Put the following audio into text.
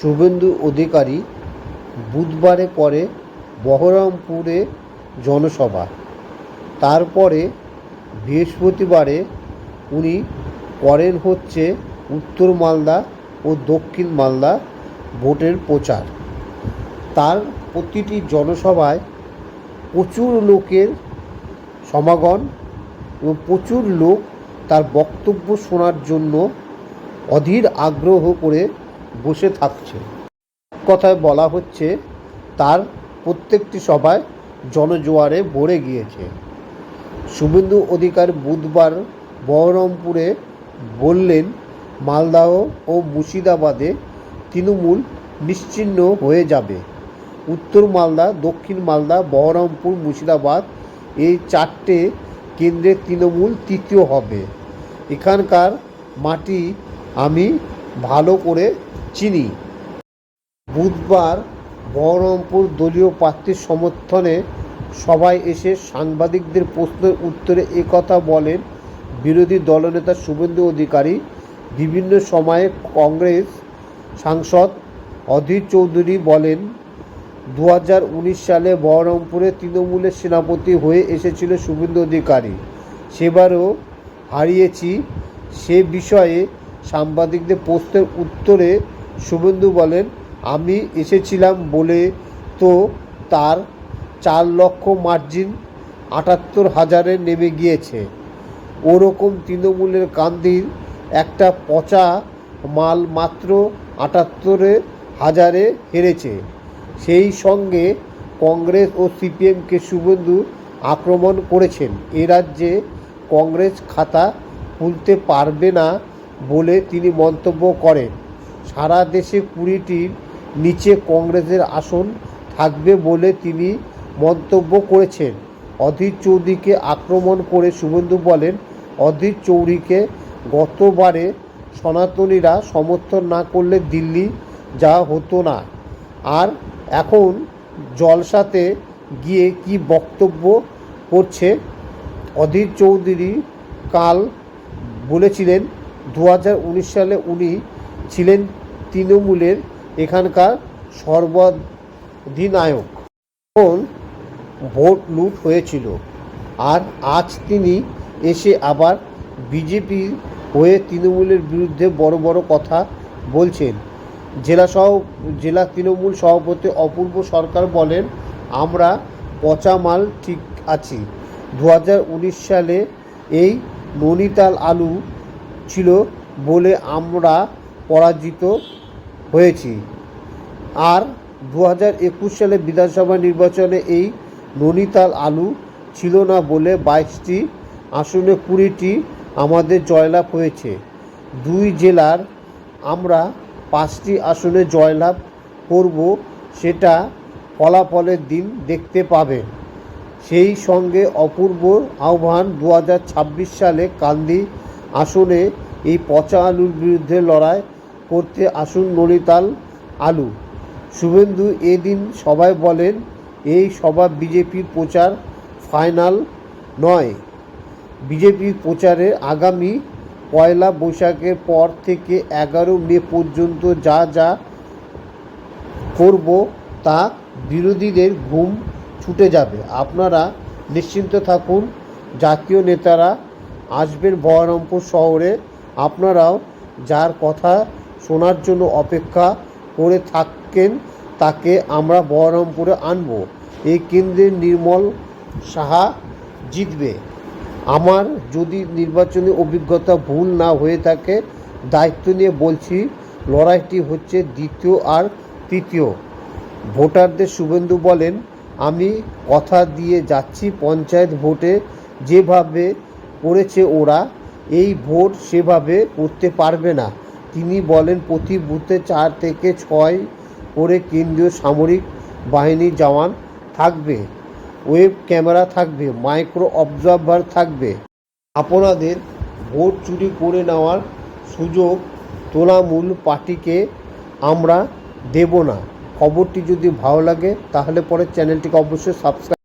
শুভেন্দু অধিকারী বুধবারে করে বহরমপুরে জনসভা। তারপরে বৃহস্পতিবারে উনি করেন হচ্ছে উত্তর মালদা ও দক্ষিণ মালদা ভোটের প্রচার। তার প্রতিটি জনসভায় প্রচুর লোকের সমাগম এবং প্রচুর লোক তার বক্তব্য শোনার জন্য অধীর আগ্রহ করে বসে থাকছে। কথায় বলা হচ্ছে, তার প্রত্যেকটি সভায় জনজোয়ারে ভরে গিয়েছে। শুভেন্দু অধিকার বুধবার বহরমপুরে বললেন, মালদাহ ও মুর্শিদাবাদে তৃণমূল নিশ্চিহ্ন হয়ে যাবে। উত্তর মালদা, দক্ষিণ মালদা, বহরমপুর, মুর্শিদাবাদ এই চারটে কেন্দ্রে তৃণমূল তৃতীয় হবে। এখানকার মাটি আমি ভালো করে চিনি। বুধবার বহরমপুর দলীয় প্রার্থীর সমর্থনে সবাই এসে সাংবাদিকদের প্রশ্নের উত্তরে একথা বলেন বিরোধী দলনেতা শুভেন্দু অধিকারী। বিভিন্ন সময়ে কংগ্রেস সাংসদ অধীর চৌধুরী বলেন দু হাজার উনিশ সালে বহরমপুরে তৃণমূলের সেনাপতি হয়ে এসেছিল শুভেন্দু অধিকারী। সেবারও হারিয়েছি সে বিষয়ে সাংবাদিকদের প্রশ্নের উত্তরে শুভেন্দু বলেন, আমি এসেছিলাম বলে তো তার চার লক্ষ মার্জিন আটাত্তর হাজারে নেমে গিয়েছে। ওরকম তৃণমূলের কান্দির একটা পচা মাল মাত্র আটাত্তরে হাজারে হেরেছে। সেই সঙ্গে কংগ্রেস ও সিপিএমকে শুভেন্দু আক্রমণ করেছেন। এ রাজ্যে কংগ্রেস খাতা খুলতে পারবে না বলে তিনি মন্তব্য করেন। সারা দেশে কুড়িটির নিচে কংগ্রেসের আসন থাকবে বলে তিনি মন্তব্য করেছেন। অধীর চৌধুরীকে আক্রমণ করে শুভেন্দু বলেন, অধীর চৌধুরীকে গতবারে সনাতনীরা সমর্থন না করলে দিল্লি যা হতো না। আর এখন জলসাতে গিয়ে কি বক্তব্য করছে? অধীর চৌধুরী কাল বলেছিলেন দু হাজার উনিশ সালে উনি ছিলেন তৃণমূলের এখানকার সর্বাধিনায়ক। তখন ভোট লুট হয়েছিল। আর আজ তিনি এসে আবার বিজেপি হয়ে তৃণমূলের বিরুদ্ধে বড় বড় কথা বলছেন। জেলা সহ, জেলা তৃণমূল সভাপতি অপূর্ব সরকার বলেন, আমরা পচা মাল ঠিক আছি। দু হাজার উনিশ সালে এই ননিতাল আলু ছিল বলে আমরা পরাজিত হয়েছি। আর দু হাজার একুশ সালে বিধানসভা নির্বাচনে এই ননিতাল আলু ছিল না বলে বাইশটি আসনে কুড়িটি আমাদের জয়লাভ হয়েছে। দুই জেলার আমরা পাঁচটি আসনে জয়লাভ করব, সেটা ফলাফলের দিন দেখতে পাবেন সেই সঙ্গে অপূর্ব আহ্বান দু হাজার ছাব্বিশ সালে কান্দি আসনে এই পচা আলুর বিরুদ্ধে লড়াই করতে আসুন ননিতাল আলু। শুভেন্দু এদিন সবাই বলেন, এই সভা বিজেপির প্রচার ফাইনাল নয়। বিজেপির প্রচারে আগামী পয়লা বৈশাখের পর থেকে এগারো মে পর্যন্ত যা যা করব তা বিরোধীদের ঘুম ছুটে যাবে। আপনারা নিশ্চিন্ত থাকুন, জাতীয় নেতারা আসবেন বহরমপুর শহরে। আপনারাও যার কথা শোনার জন্য অপেক্ষা করে থাকেন, তাকে আমরা বহরমপুরে আনব। এই কেন্দ্রের নির্মল সাহা জিতবে। আমার যদি নির্বাচনী অভিজ্ঞতা ভুল না হয়ে থাকে, দায়িত্ব নিয়ে বলছি, লড়াইটি হচ্ছে দ্বিতীয় আর তৃতীয়। ভোটারদের শুভেন্দু বলেন, আমি কথা দিয়ে যাচ্ছি পঞ্চায়েত ভোটে। যেভাবে করেছে ওরা, এই ভোট সেভাবে করতে পারবে না। তিনি বলেন, প্রতি বুথে চার থেকে ছয় করে কেন্দ্রীয় সামরিক বাহিনী জওয়ান থাকবে। ওয়েব ক্যামেরা থাকবে, মাইক্রো অবজারভার থাকবে। আপনাদের ভোট চুরি করে নেওয়ার সুযোগ তোলামূল পার্টিকে আমরা দেব না। খবরটি যদি ভালো লাগে, তাহলে পরে চ্যানেলটিকে অবশ্যই সাবস্ক্রাইব